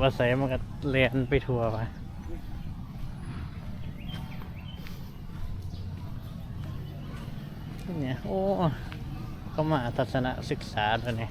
ว่าใส่มันก็เรียนไปทัวร์ไปเนี่ยโอ้ก็มาทัศนศึกษาตัวนี้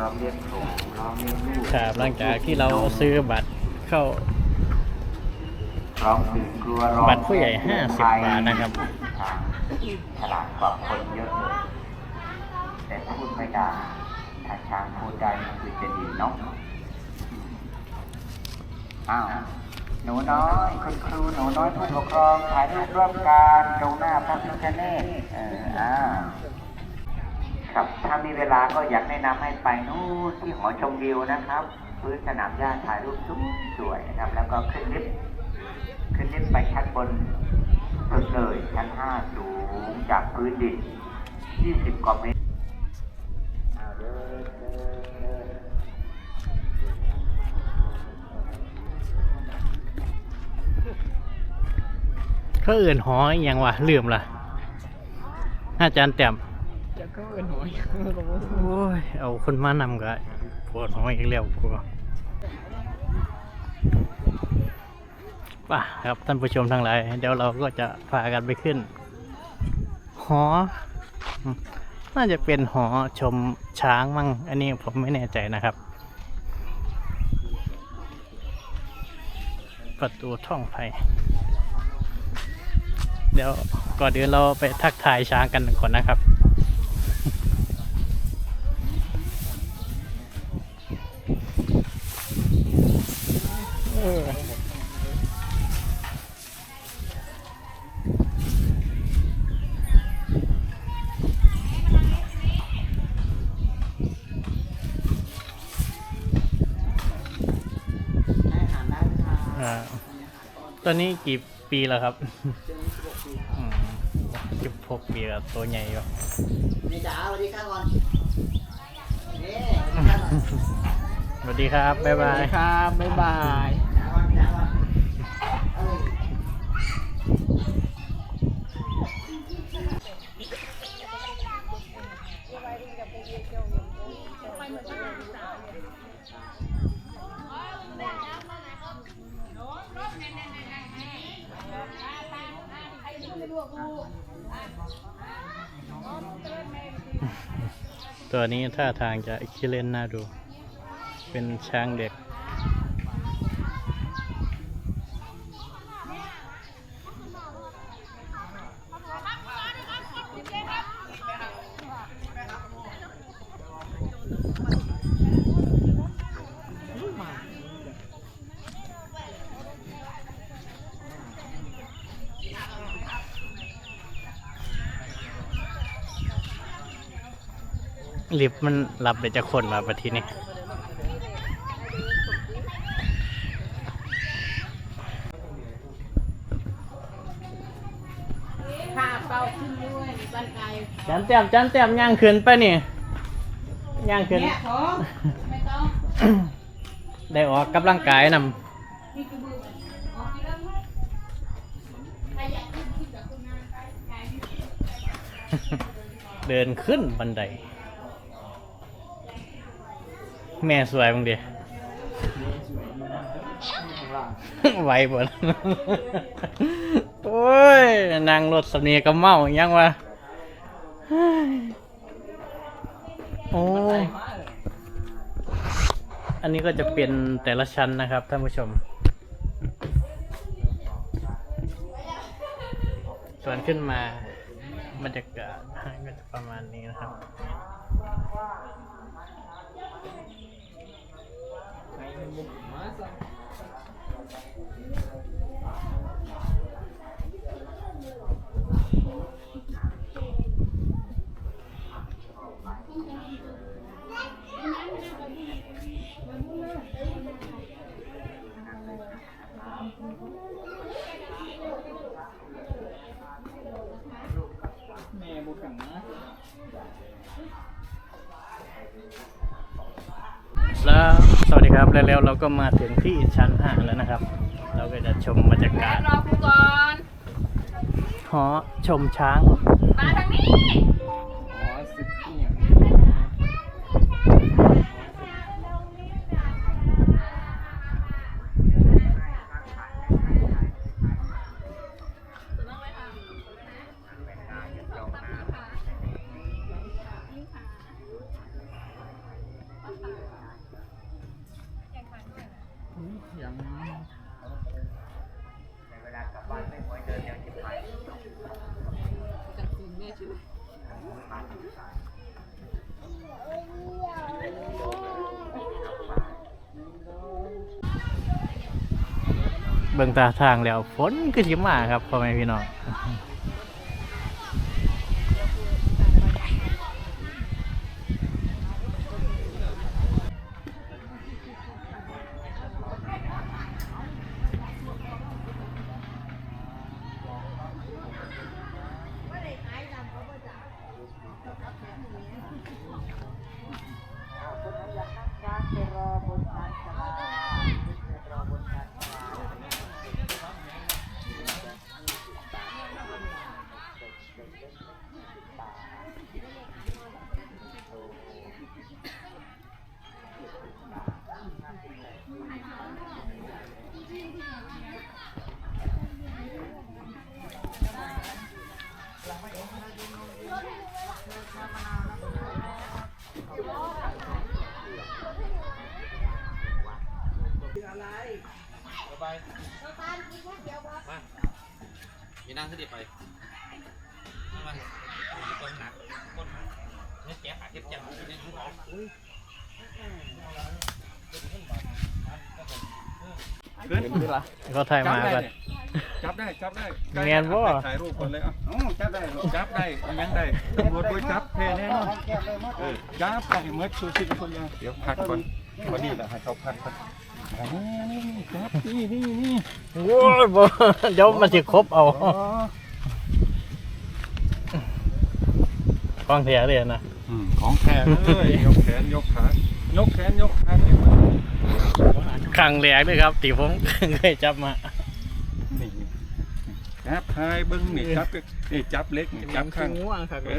ครับหลังจากที่เราซื้อบัตรเข้าพร้อมถึงกลัวร้อนบัตรผู้ใหญ่50บาทนะครับฉลาดกว่าคนเยอะเลยแต่พูดไม่ได้ถ้าช้างพูดได้คือจะดีเนาะอ้าวหนูน้อยคุณครูหนูน้อยผู้ปกครองถ่ายรูปร่วมกันตรงหน้าพระพิฆเนศเอออ้าวครับ ถ้ามีเวลาก็อยากแนะนำให้ไปนู่นที่หอชมวิวนะครับพื้นสนามหญ้าถ่ายรูปสวยๆนะครับ แล้วก็ขึ้นลิฟต์ขึ้นลิฟต์ไปชั้นบนสุดเลยชั้นห้าสูงจากพื้นดิน20กว่าเมตรเอาเดินเดินเขาเอื่นหออยังวะลืมละอาจารย์แต้ม จะเขาเอินหอยโอ้ย เอาคนมานำก็ปวดหัวอีกแล้วกูป่ะครับท่านผู้ชมทั้งหลาย เดี๋ยวเราก็จะพากันไปขึ้น หอ น่าจะเป็นหอชมช้างมั้งอันนี้ผมไม่แน่ใจนะครับ ประตูท่องไผ่เดี๋ยวก่อนเดี๋ยวเราไปทักทายช้างกันก่อนนะครับ ตอนนี้กี่ปีแล้วครับอืมสิบหกปีแล้วตัวใหญ่อยู่นี่จ๋าสวัสดีค่ะก่อนนี่สวัสดีครับ บ๊ายบายครับ บ๊ายบายจ๋าก่อนจ๋าก่อนเอ้ย ตัวนี้ท่าทางจะขี้เล่นน่าดู เป็นช้างเด็ก ลิฟต์มันรับได้จะคนมาประทีนี้ข้าเป้าขึ้นด้วยบ้านไกลจันเต็มจันเต็มย่างขึ้นไปนี่ย่างขึ้น เนี่ยของไม่ต้องได้ออกกำลังกายนนี่คือมือมันออกกี่เรื่องใครอยากขึ้นขึ้นกับคุณนางไปไกลนี่ำเดินขึ้นบันได แม่สวยบ้างดิข้างล่างไหวหมดโอ้ยนางรถสำเนียก็เมาอีกยังวะเฮ้ยโอ้ยอันนี้ก็จะเป็นแต่ละชั้นนะครับท่านผู้ชม ส่วนขึ้นมาบรรยากาศก็จะประมาณนี้นะครับ ใครมัน บุ กมาซะแล้วแล้วเราก็มาถึงที่ชั้นห้าแล้วนะครับ เราก็จะชมบรรยากาศรอคุณก่อนหอชมช้าง มาทางนี้ อ๋อสิบเนี่ย ยัง เวลากลับบ้านไม่หวยเดินอย่างที่ไป จากสิ่งนี้ชื่อ เบิ่งตาทางแล้วฝนก็สิมาครับพ่อแม่พี่น้อง มีนั่งขึ้นดิไปนั่งมามีคนหนักคนหนักเนี่ยแกขาเทียบจังเนี่ยทุกคน เกินเวลาเขาถ่ายมาก็จับได้จับได้แม่นบ่ ถ่ายรูปก่อนเลยอะโอ้จับได้หรอจับได้ยังได้ตำรวจไปจับเท่แน่นอนแก้มเลยมดเออจับได้เมื่อชูชีพคนยังเดี๋ยวพักก่อนวันนี้แหละให้เขาพักก่อนอ๋อนี่จับนี่นี่นี่โอ้ยบ่เดี๋ยวมันสิครบเอาอ๋อกล้องเทียเลยนะอืมของแท้เลยยกแขนยกขา ยกแขนยกขาเนี่ยมันครั้งแรกเลยครับที่ผมเคยจับมานี่จับทายเบิ้งนี่จับนี่จับเล็กนี่จับข้าง ง่วงครับเอ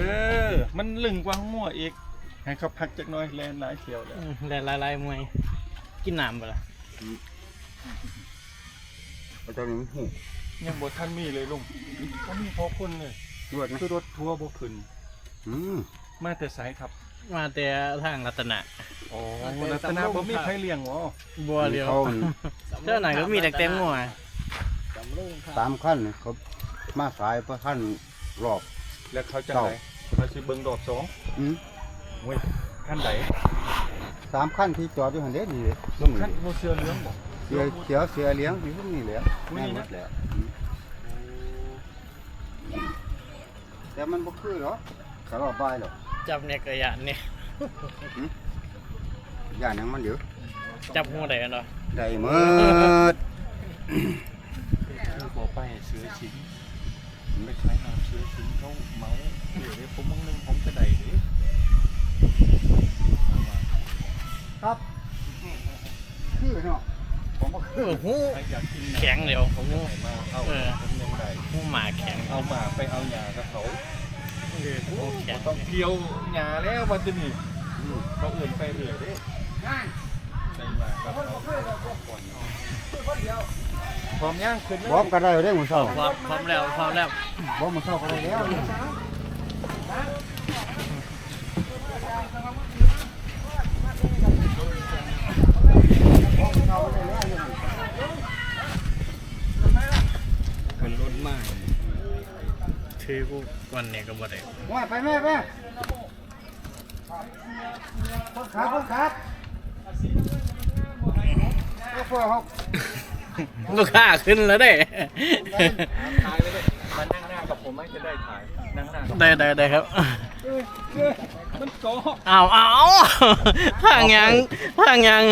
อ มันลึงกว่าหัวอีก ให้เขาพักจักหน่อยแลนหลายเที่ยวแล้วอืมแล่นลายๆมวยกินน้ำบ่ล่ะตอนนี้หูยังบ่ทันมีเลยลุงก็มีพอคนเลยรวดนะคือรถทัวร์บ่ขึ้น อืมมาแต่ไสายครับ มาแต่ทางรัตนะโอ้รัตนาบ่มีใครเลี้ยงหรอบัวเดียวเขาเท่าไหนก็มีแต่เต็มหัวจำลุงครับสามขั้นเนี่ยเขามาสายเพราะขั้นรอบ แล้วเขาจะเก้าไหนเขาสิเบิ่งดอกสองอืมเว้ยขั้นไหนสามขั้นที่จอดอยู่หันเด็ดนี่เลยตรงนี้ขั้นบ่เสื้อเหลืองบ่เสือเสือเสือเลี้ยงอยู่ตรงนี้แหละอุ้ยแม่นหมดแล้วอืมแต่มันบ่คือหรอกกระรอบบายหรอก จับเนี่ยกระยานนี่ย่านหยังมันเดี๋ยวจับหัวได้กันเนาะได้หมดคือบ่ไปเสื้อชิ้นไปขายน้ำเสื้อชิ้นเขาเหมาเดี๋ยวนี้ผมมึงนึงผมจะได้เด้ครับคือเนาะผมบ่เออหูใครอยากกินแข็งเดี๋ยวผมจะให้มาเอาเออผมยังได้หูหมาแข็งเอามาไปเอาหญ้ากับเขา เออหูแข็งต้องเกี่ยวหญ้าแล้ววันจะนี่เขาอื่นไปเรื่อยเด้ใส่มากับเขาพร้อมย่างขึ้นพร้อมกันได้เด้อมื้อเช้าพร้อมพร้อมแล้วพร้อมแล้วบ่มื้อเช้ากันได้แล้ว คนรุ่นมาก ถือ กูวันนี้ก็บ่ได้ว่าไปแม่แม่คนขับคนขับโอ้โหหกลูกค้าขึ้นแล้วเด้ถ่ายเลยเด้มานั่งหน้ากับผมไหมจะได้ถ่ายนั่งหน้ากับได้ได้ได้ครับเอ้ยเอ้ยมันโกหกเอาเอาทางยังทางยัง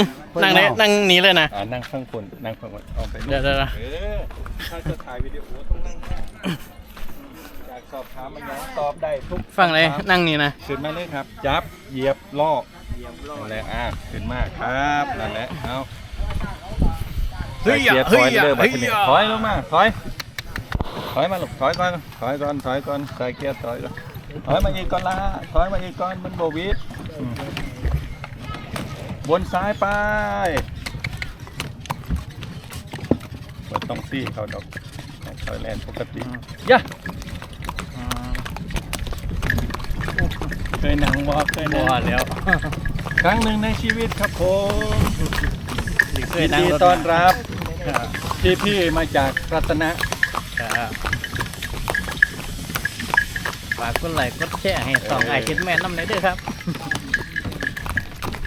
นั่งได้นั่งหนี้เลยนะอ่านั่งข้างคนนั่งข้างคนเอาไปเดี๋ยวเดี๋ยวเออถ้าจะถ่ายวิดีโอต้องนั่งข้างจาก สอบถามมันยังตอบได้ทุกฟังเลยคำถามนั่งนี่นะขึ้นมาเลยครับ จับเหยียบลอกนั่นแหละอะขึ้นมาครับนั่นแหละเอาเฮ้ยใส่เกียร์ถเฮ้อยยเด้อบัดนี้เฮ้ยถอยลงมาถอยถอยมาลูกถอยก่อนถอยก่อนถอยก่อนใส่เกียร์ถอยก่อนถอยมาอีกก่อนละถอยมาอีกก่อนมันโบวิดอืมบนซ้ายไปก็ต้องซี่เขาดอกถอยแลนปกติย่ะ อืม เคยนั่งวอเคยบ่นั่งแล้ว ครั้งหนึ่งในชีวิตครับผมเคยิยนนั่งดีรถต้อนรับครับพี่ๆมาจากรัตนะครับฝากกดไลค์กดแชร์ให้สองไอคิดแม่น้ำในเด้อครับ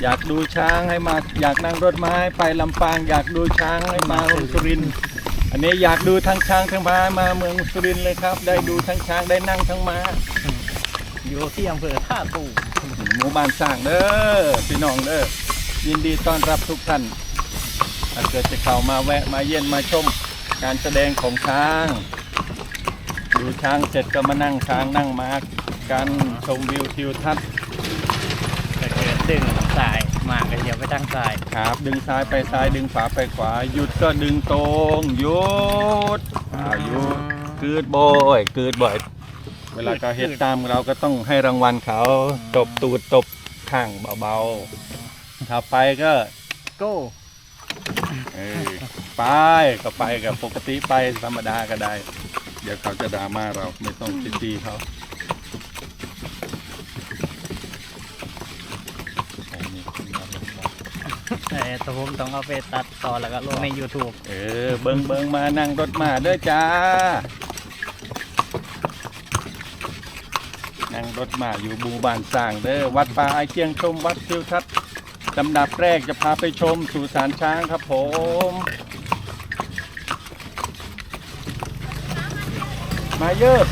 อยากดูช้างให้มาอยากนั่งรถม้าให้ไปลำปาง อยากดูช้างให้มาเมืองสุรินทร์อันนี้อยากดูทั้งช้างทั้งม้ามาเมืองสุรินทร์เลยครับ ได้ดูทั้งช้างได้นั่งทั้งม้า อยู่ที่อำเภอท่าตูหมู่บ้านสร้างเด้อพี่น้องเด้อยินดีต้อนรับทุกท่านถ้าเกิดจะเข้ามาแวะมาเยี่ยนมาชมการแสดงของช้าง ดูช้างเสร็จก็มานั่งช้างนั่งม้ากันชมวิวทิวทัศน์ถ้าเกิดดึงสายมากก็เดี๋ยวไปทางสายครับดึงซ้ายไปซ้ายดึงขวาไปขวาหยุดก็ดึงตรงหยุดอ้าวหยุดกืดบ่อยกืดบ่อย เวลาเขาเฮ็ดตามเราก็ต้องให้รางวัลเขาตบตูดตบข้างเบาๆถ้าไปก็โก้เออไปก็ไปกับปกติไปธรรมดาก็ได้ เดี๋ยวเขาจะดราม่าเราไม่ต้องไปตีเขาอันนี้ขึ้นมาลงมาแต่แต่ผมต้องเอาไปตัดต่อแล้วก็ลงใน YouTube เออ เบิงเบิงมานั่งรถมาเด้อจ้า งรถมาอยู่บูบานสร้างเด้อวัดป่าไอเกียงชมวัดทิวทัศน์ลำดับแรกจะพาไปชมสู่สารช้างครับผม มาเยอะ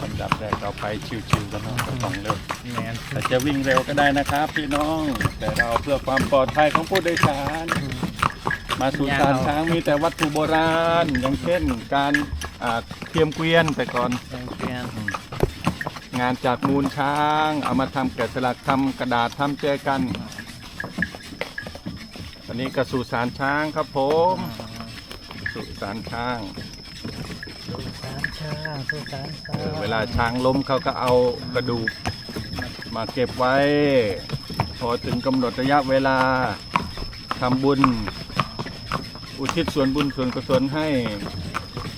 ลำดับแรกเราไปชิวๆกันเนาะไม่ต้องเร็วแมนแต่จะวิ่งเร็วก็ได้นะครับพี่น้อง แต่เราเพื่อความปลอดภัยของผู้โดยสาร มาสู่สารช้างมีแต่วัตถุโบราณ อย่างเช่นการ อ่าเทียมเกวียนแต่ก่อนยังเปลี่ยนงานจากมูลช้าง เอามาทำแกะสลักทำกระดาษทำแจกัน อันนี้กระสู่สารช้างครับผมสุสานช้าง สุสานช้างสุสานช้าเอองเวลาช้างล้มเขาก็เอากระดูกมาเก็บไว้ พอถึงกำหนดระยะเวลาทำบุญ อุทิศส่วนบุญส่วนกุศลให้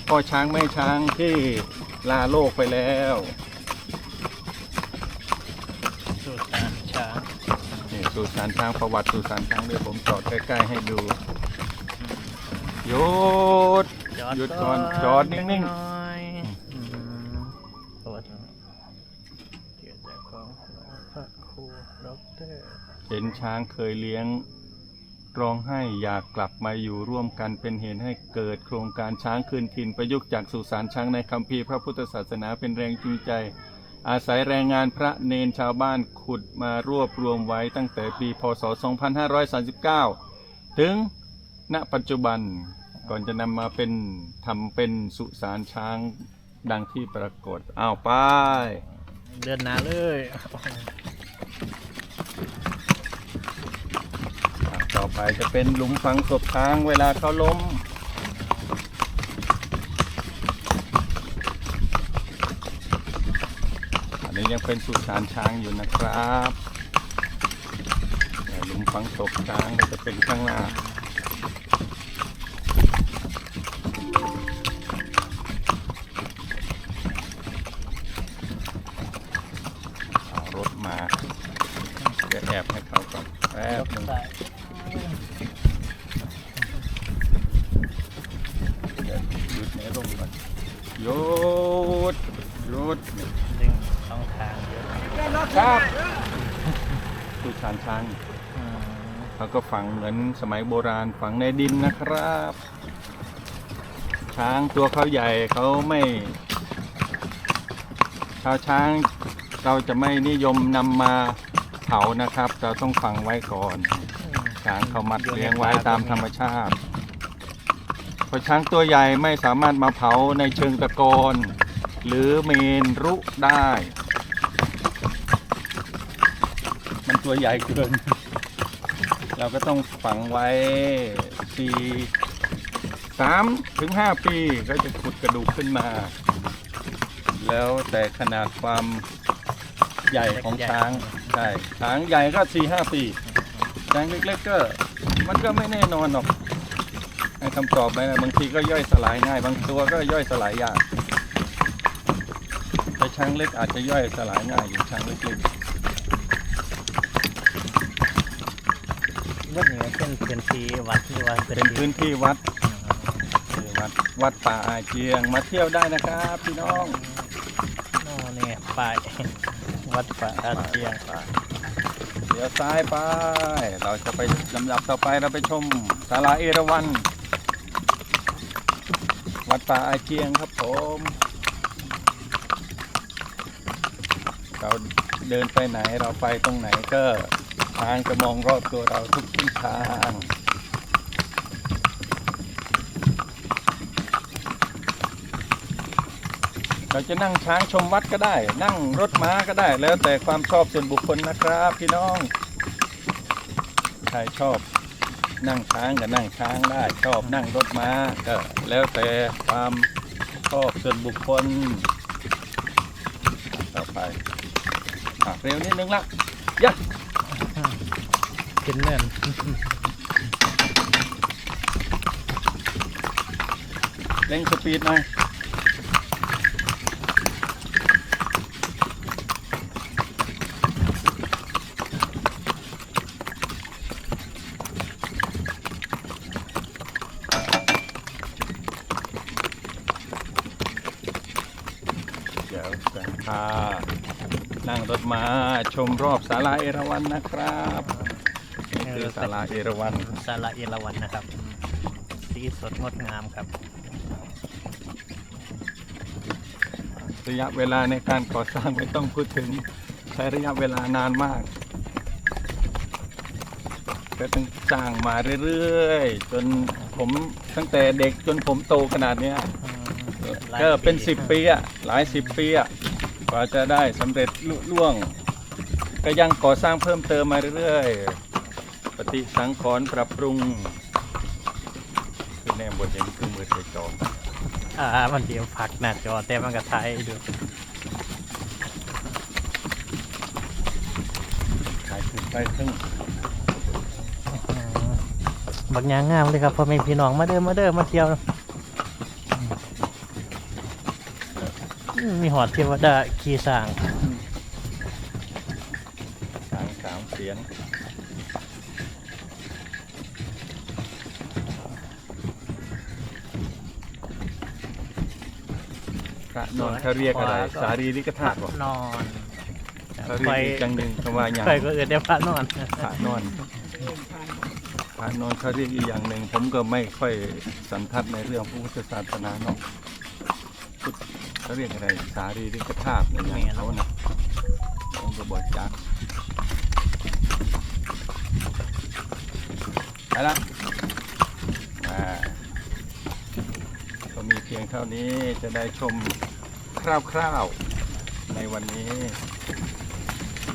พ่อช้างแม่ช้างที่ลาโลกไปแล้วสุสานช้างนี่สุสานช้างประวัติสุสานช้างเดี๋ยวผมจอดใกล้ๆให้ดูหยุดจอดหยุดก่อนจอดนิ่งๆๆอืมสวัสดีเกียรติจากของพระครูด็อกเตอร์เห็นช้างเคยเลี้ยง ร้องไห้อยากกลับมาอยู่ร่วมกันเป็นเหตุให้เกิดโครงการช้างคืนถิ่นประยุกต์จากสุสานช้างในคัมภีร์พระพุทธศาสนาเป็นแรงจูงใจ อาศัยแรงงานพระเนนชาวบ้านขุดมารวบรวมไว้ตั้งแต่ปีพศ 2539 ถึงณปัจจุบันก่อนจะนำมาเป็นทำเป็นสุสานช้างดังที่ปรากฏอ้าวไปเดินหน้าเลย ไปจะเป็นหลุมฝังศพช้างเวลาเขาล้ม อันนี้ยังเป็นสุสานช้างอยู่นะครับหลุมฝังศพช้างก็จะเป็นข้างหน้ารถมาเดี๋ยวแอบให้เขาก่อนแป๊บหนึง เดี๋ยวหยุดในร่มก่อนหยุดหยุด ดึงช่องทางเยอะ ครับสุสานช้าง อืม เขาก็ ฝังเหมือนสมัยโบราณฝังในดินนะครับ ช้างตัวเขาใหญ่เขาไม่ชาวช้างเราจะไม่นิยมนำมาเผานะครับ เราต้องฝังไว้ก่อน ช้างเขามัดเลี้ยงไว้ตามธรรมชาติเพราะช้างตัวใหญ่ไม่สามารถมาเผาในเชิงตะกอนหรือเมนรุได้ มันตัวใหญ่เกิน เราก็ต้องฝังไว้สี่สามถึงห้าปีก็จะขุดกระดูกขึ้นมา แล้วแต่ขนาดความใหญ่ของช้างใช่ช้างใหญ่ก็สี่ห้าปีช้างเล็กๆก็มันก็ไม่แน่นอนหรอกให้คำตอบไปนะบางทีก็ย่อยสลายง่ายบางตัวก็ย่อยสลายยากแต่ช้างเล็กอาจจะย่อยสลายง่ายอยู่ช้างเล็ก ว่าเหนือเป็นพื้นที่วัดหรือว่าๆเป็นพื้นที่วัดที่วัดวัดป่าอาเจียงมาเที่ยวได้นะครับพี่น้องโน่นี่ไปายวัดป่าอาเจียงเดี๋ยวซ้ายไป เราจะไปลำดับต่อไปเราไปชมศาลาเอราวัณวัดป่าอาเจียงครับผม เราเดินไปไหนเราไปตรงไหนก็ ทางจะมองรอบตัวเราทุกทิศทางเราจะนั่งช้างชมวัดก็ได้ นั่งรถม้าก็ได้ แล้วแต่ความชอบส่วนบุคคลนะครับพี่น้องใครชอบนั่งช้างก็นั่งช้างได้ ชอบนั่งรถม้าก็แล้วแต่ความชอบส่วนบุคคลต่อไปอเร็วนิดนึงละยั ดขึ้นเนินเร่งสปีดหน่อยเดี๋ยวจะพานั่งรถมาชมรอบศาลาเอราวัณนะครับ คือศาลาเอราวัณศาลาเอราวัณนะครับสีสดงดงามครับ ระยะเวลาในการก่อสร้างไม่ต้องพูดถึงใช้ระยะเวลานานมากก็ต้องสร้างมาเรื่อยๆ จนผมตั้งแต่เด็กจนผมโตขนาดเนี้ยหลายก็เป็นปีสิบปีอะหลายสิบปีอะกว่าจะได้สำเร็จลุล่วง ก็ยังก่อสร้างเพิ่มเติมมาเรื่อยๆ ปฏิสังขรณ์ปรับปรุง คือแนมบทอย่างนี้คือมือเตะจออ่า มันเดียวผักหน้าจอแต่มันก็ไทยดูขายขึ้นไปครึ่งอืมบักยางงามเลยครับพ่อแม่พี่น้องมาเด้อมาเด้อมาเที่ยวอืมมีหอดเทวดาขี่สร้าง สามสามเสียง พระนอนเขาเรียกอะไรสารีริกธาตุบอกนอนเขาเรียกอีกจังหนึ่งคำว่าอย่างใครก็เอื่นได้พระนอนพระนอนพระนอนเขาเรียกอีกอย่างหนึ่งผมก็ไม่ค่อยสันทัดในเรื่องพระพุทธศาสนาเนาะพุทธเขาเรียกอะไรสารีริกธาตุอะไรอย่างเขานะผมก็บอกจักไปละอ่าก็มีเพียงเท่านี้จะได้ชม คร่าวๆในวันนี้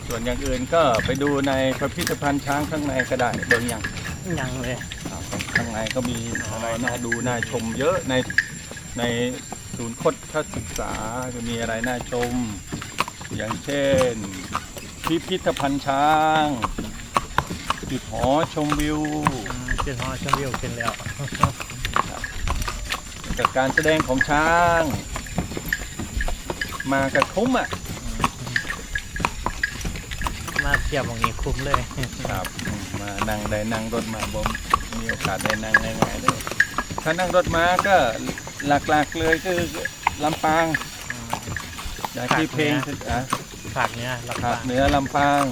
ส่วนอย่างอื่นก็ไปดูในพิพิธภัณฑ์ช้างข้างในก็ได้เบิ่งอย่างยังเลยอ่าข้างในก็มีอะไรน่าดูน่าชมเยอะในในศูนย์คดศึกษาจะมีอะไรน่าชม อย่างเช่น พิพิธภัณฑ์ช้าง จุดหอชมวิวอืมขึ้นหอชมวิวขึ้นแล้วกับการแสดงของช้าง มากับคุ้มอะมาเที่ยวตรงนี้คุ้มเลยครับอืมมานั่งได้นั่งรถมาบ่มมีโอกาสได้นั่งง่ายๆเลยถ้านั่งรถม้าก็หลักๆเลยคือลำปางอย่างที่เพลงอะฝากเนี้ยรับภาฟัคงเหนือลำปาง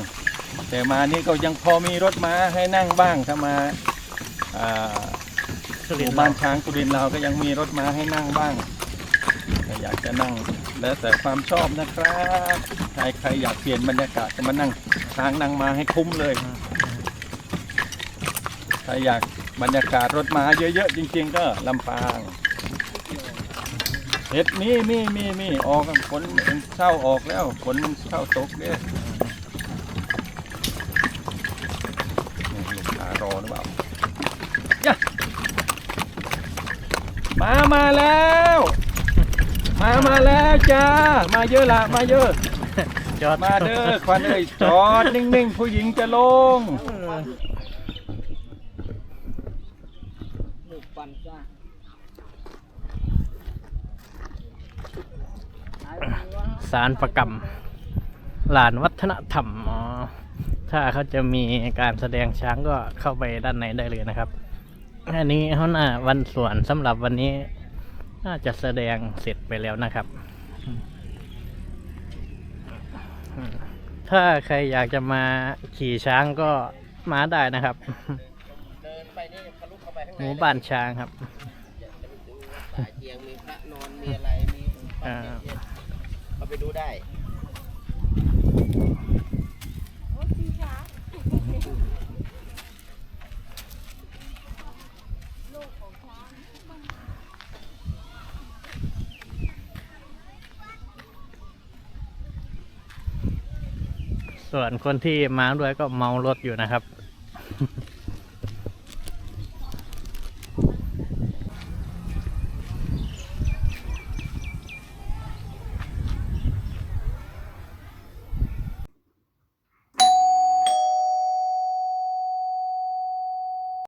แต่มานี่ก็ยังพอมีรถม้าให้นั่งบ้างถ้ามาอ่าสุหรินมู่ทร์บ้านเราช้างกุรินทร์เราก็ยังมีรถม้าให้นั่งบ้างถ้าอยากจะนั่ง แล้วแต่ความชอบนะครับใครใครอยากเปลี่ยนบรรยากาศจะมานั่งช้างนั่งมาให้คุ้มเลยอืมถ้าอยากบรรยากาศรถมาเยอะๆจริง ๆ ก็ลำปางเห็ดมีมีมีมีออกฝนเศร้าออกแล้วฝนมันเศร้าตกเนี่ลูกค้ารอหรือเปล่ายะมามาแล้ว มามาแล้วจ้า มาเยอะละมาเยอะ จอดมาเด้อควันเอ้ยจอดนิ่งๆ ผู้หญิงจะลงสารประกรรมลานวัฒนธรรมอ๋อถ้าเขาจะมีการแสดงช้างก็เข้าไปด้านในได้เลยนะครับ อันนี้เขาหน่าวันสวนสำหรับวันนี้ น่าจะแสดงเสร็จไปแล้วนะครับอืมถ้าใครอยากจะมาขี่ช้างก็มาได้นะครับเดินไปนี่ทะลุเข้าไปข้างหในมู่บ้านช้างครับสายเตียงมีพระนอนมีอะไรมีอ่าเข้าไปดูได้ วนคนที่มาด้วยก็เมารถอยู่นะครับ